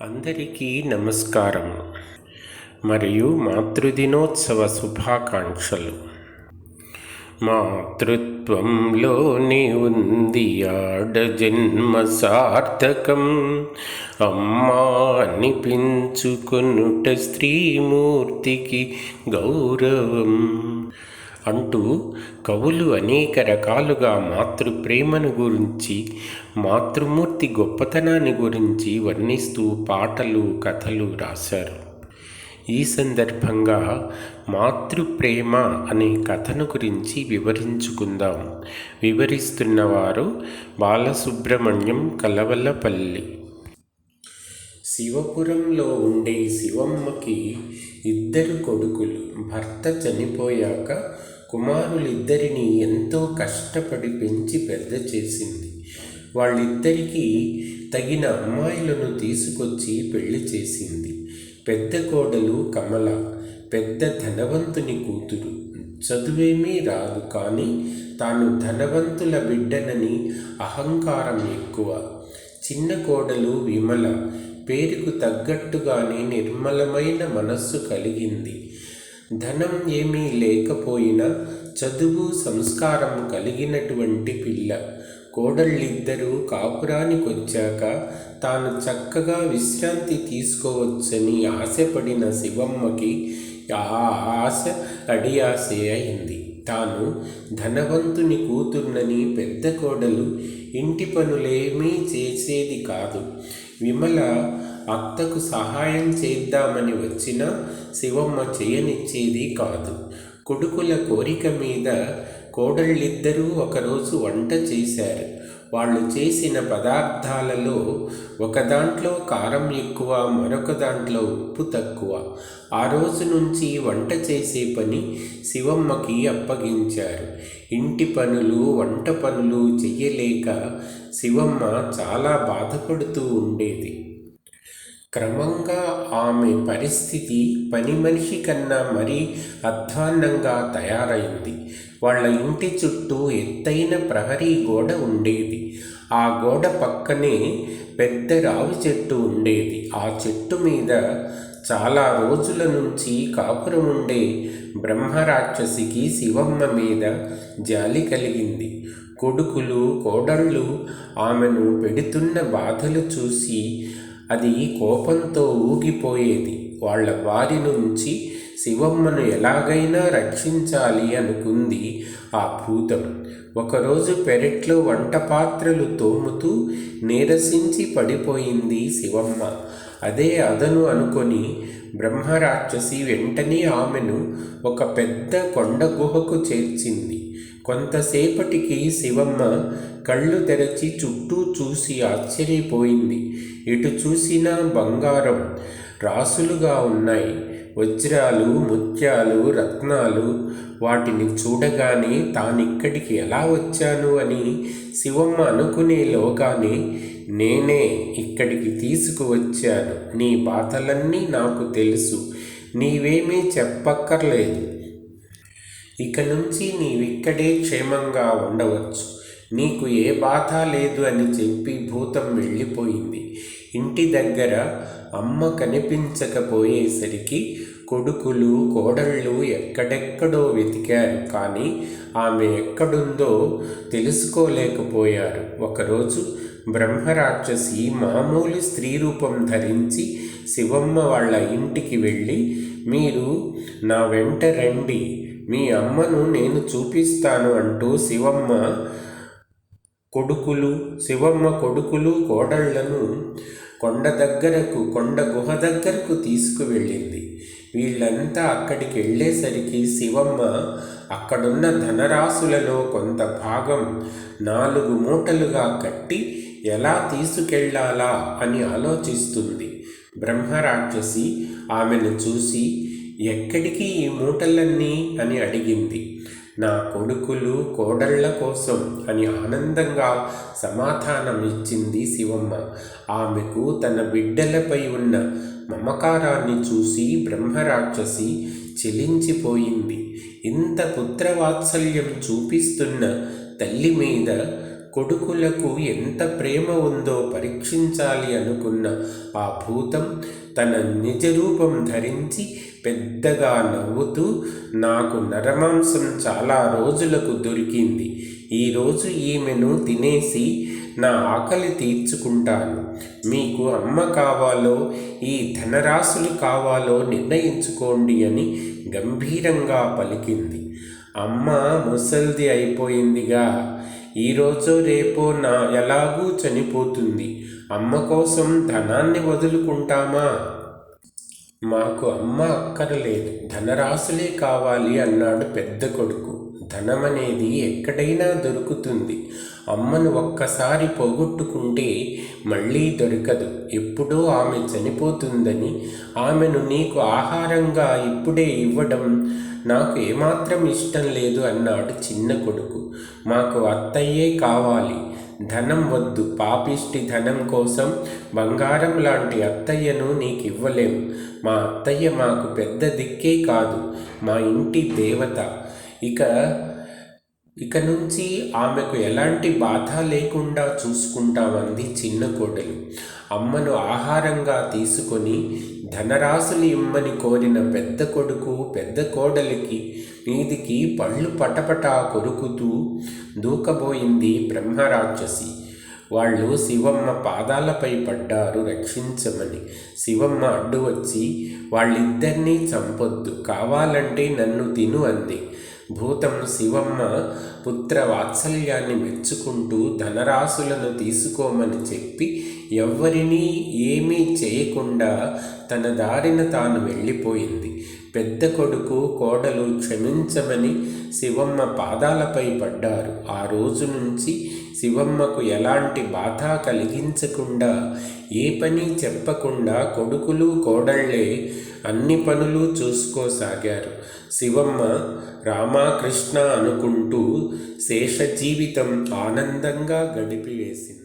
అందరికీ నమస్కారం. మరియు మాతృదినోత్సవ శుభాకాంక్షలు. మాతృత్వంలోనే ఉంది ఆడ జన్మ సార్థకం. అమ్మా అనిపించుకొనుట స్త్రీమూర్తికి గౌరవం. అంటూ కవులు అనేక రకాలుగా మాతృప్రేమను గురించి మాతృమూర్తి గొప్పతనాన్ని గురించి వర్ణిస్తూ పాటలు కథలు రాశారు. ఈ సందర్భంగా మాతృప్రేమ అనే కథను గురించి వివరించుకుందాం. వివరిస్తున్నవారు బాలసుబ్రహ్మణ్యం కలవలపల్లి. శివపురంలో ఉండే శివమ్మకి ఇద్దరు కొడుకులు. భర్త చనిపోయాక కుమారులిద్దరిని ఎంతో కష్టపడి పెంచి పెద్ద చేసింది. వాళ్ళిద్దరికీ తగిన అమ్మాయిలను తీసుకొచ్చి పెళ్ళి చేసింది. పెద్ద కోడలు కమల పెద్ద ధనవంతుని కూతురు. చదువేమీ రాదు కానీ తాను ధనవంతుల బిడ్డనని అహంకారం ఎక్కువ. చిన్న కోడలు విమల పేరుకు తగ్గట్టుగానే నిర్మలమైన మనస్సు కలిగింది. ధనం ఏమీ లేకపోయినా చదువు సంస్కారం కలిగినటువంటి పిల్ల. కోడళ్ళిద్దరూ కాపురానికి వచ్చాక తాను చక్కగా విశ్రాంతి తీసుకోవచ్చని ఆశపడిన శివమ్మకి ఆ ఆశ అడియాసే అయింది. తాను ధనవంతుని కూతుర్నని పెద్ద కోడలు ఇంటి పనులేమీ చేసేది కాదు. విమల అత్తకు సహాయం చేద్దామని వచ్చినా శివమ్మ చేయనిచ్చేది కాదు. కొడుకుల కోరిక మీద కోడళ్ళిద్దరూ ఒకరోజు వంట చేశారు. వాళ్ళు చేసిన పదార్థాలలో ఒక దాంట్లో కారం ఎక్కువ మరొక దాంట్లో ఉప్పు తక్కువ. ఆ రోజు నుంచి వంట చేసే పని శివమ్మకి అప్పగించారు. ఇంటి పనులు వంట పనులు చెయ్యలేక శివమ్మ చాలా బాధపడుతూ ఉండేది. క్రమంగా ఆమె పరిస్థితి పని మనిషి కన్నా మరీ అధ్వాన్నంగా తయారైంది. వాళ్ళ ఇంటి చుట్టూ ఎత్తైన ప్రహరీ గోడ ఉండేది. ఆ గోడ పక్కనే పెద్ద రావి చెట్టు ఉండేది. ఆ చెట్టు మీద చాలా రోజుల నుంచి కాపురం ఉండే బ్రహ్మరాక్షసికి శివమ్మ మీద జాలి కలిగింది. కొడుకులు కోడళ్ళు ఆమెను పెడుతున్న బాధలు చూసి అది కోపంతో ఊగిపోయేది. వాళ్ళ వారి నుంచి శివమ్మను ఎలాగైనా రక్షించాలి అనుకుంది ఆ భూతం. ఒకరోజు పెరట్లో వంట పాత్రలు తోముతూ నీరసించి పడిపోయింది శివమ్మ. అదే అదను అనుకొని బ్రహ్మరాక్షసి వెంటనే ఆమెను ఒక పెద్ద కొండ గుహకు చేర్చింది. కొంతసేపటికి శివమ్మ కళ్ళు తెరచి చుట్టూ చూసి ఆశ్చర్యపోయింది. ఎటు చూసినా బంగారం రాసులుగా ఉన్నాయి. వజ్రాలు ముత్యాలు రత్నాలు. వాటిని చూడగానే తానిక్కడికి ఎలా వచ్చాను అని శివమ్మ అనుకునేలోగానే నేనే ఇక్కడికి తీసుకువచ్చాను. నీ బాధలన్నీ నాకు తెలుసు. నీవేమీ చెప్పక్కర్లేదు. ఇక నుంచి నీవిక్కడే క్షేమంగా ఉండవచ్చు. నీకు ఏ బాధ లేదు అని చెప్పి భూతం వెళ్ళిపోయింది. ఇంటి దగ్గర అమ్మ కనిపించకపోయేసరికి కొడుకులు కోడళ్ళు ఎక్కడెక్కడో వెతికారు. కానీ ఆమె ఎక్కడుందో తెలుసుకోలేకపోయారు. ఒకరోజు బ్రహ్మరాక్షసి మామూలు స్త్రీ రూపం ధరించి శివమ్మ వాళ్ళ ఇంటికి వెళ్ళి మీరు నా వెంట రండి. మీ అమ్మను నేను చూపిస్తాను అంటూ శివమ్మ కొడుకులు శివమ్మ కొడుకులు కోడళ్ళను కొండ దగ్గరకు కొండ గుహ దగ్గరకు తీసుకువెళ్ళింది. వీళ్ళంతా అక్కడికి వెళ్ళేసరికి శివమ్మ అక్కడున్న ధనరాశులలో కొంత భాగం నాలుగు మూటలుగా కట్టి ఎలా తీసుకెళ్ళాలా అని ఆలోచిస్తుంది. బ్రహ్మరాక్షసి ఆమెను చూసి ఎక్కడికి ఈ మూటలన్నీ? అని అడిగింది. నా కొడుకులు కోడళ్ళ కోసం అని ఆనందంగా సమాధానం ఇచ్చింది శివమ్మ. ఆమెకు తన బిడ్డలపై ఉన్న మమకారాన్ని చూసి బ్రహ్మరాక్షసి చెలించిపోయింది. ఇంత పుత్రవాత్సల్యం చూపిస్తున్న తల్లి మీద కొడుకులకు ఎంత ప్రేమ ఉందో పరీక్షించాలి అనుకున్న ఆ భూతం తన నిజ రూపం ధరించి పెద్దగా నవ్వుతూ నాకు నరమాంసం చాలా రోజులకు దొరికింది. ఈరోజు ఈమెను తినేసి నా ఆకలి తీర్చుకుంటాను. మీకు అమ్మ కావాలో ఈ ధనరాశులు కావాలో నిర్ణయించుకోండి అని గంభీరంగా పలికింది. అమ్మ ముసల్ది అయిపోయిందిగా. ఈరోజు రేపో నా ఎలాగూ చనిపోతుంది. అమ్మ కోసం ధనాన్ని వదులుకుంటామా? మాకు అమ్మ అక్కరలేదు. ధనరాశులే కావాలి అన్నాడు పెద్ద కొడుకు. ధనమనేది ఎక్కడైనా దొరుకుతుంది. అమ్మను ఒక్కసారి పోగొట్టుకుంటే మళ్ళీ దొరకదు. ఎప్పుడో ఆమె చనిపోతుందని ఆమెను నీకు ఆహారంగా ఇప్పుడే ఇవ్వడం నాకు ఏమాత్రం ఇష్టం లేదు అన్నాడు చిన్న కొడుకు. మాకు అత్తయ్యే కావాలి. ధనం వద్దు. పాపిష్టి ధనం కోసం బంగారం లాంటి అత్తయ్యను నీకు ఇవ్వలేం మా అత్తయ్య మాకు పెద్ద దిక్కే కాదు. మా ఇంటి దేవత. ఇక ఇక నుంచి ఆమెకు ఎలాంటి బాధ లేకుండా చూసుకుంటామంది చిన్న కోడలు. అమ్మను ఆహారంగా తీసుకొని ధనరాశులు ఇమ్మని కోరిన పెద్ద కొడుకు పెద్ద కోడలికి మీదికి పళ్ళు పటపటా కొరుకుతూ దూకబోయింది బ్రహ్మరాక్షసి. వాళ్ళు శివమ్మ పాదాలపై పడ్డారు రక్షించమని. శివమ్మ అడ్డు వచ్చి వాళ్ళిద్దరినీ చంపొద్దు కావాలంటే నన్ను తిను అంది. భూతం శివమ్మ పుత్ర వాత్సల్యాన్ని మెచ్చుకుంటూ ధనరాశులను తీసుకోమని చెప్పి ఎవ్వరినీ ఏమీ చేయకుండా తన దారిన తాను వెళ్ళిపోయింది. పెద్ద కొడుకు కోడలు క్షమించమని శివమ్మ పాదాలపై పడ్డారు. ఆ రోజు నుంచి శివమ్మకు ఎలాంటి బాధ కలిగించకుండా ఏ పని చెప్పకుండా కొడుకులు కోడళ్ళే అన్ని పనులు చూసుకోసాగారు. శివమ్మ రామకృష్ణ అనుకుంటూ శేష జీవితం ఆనందంగా గడిపివేసింది.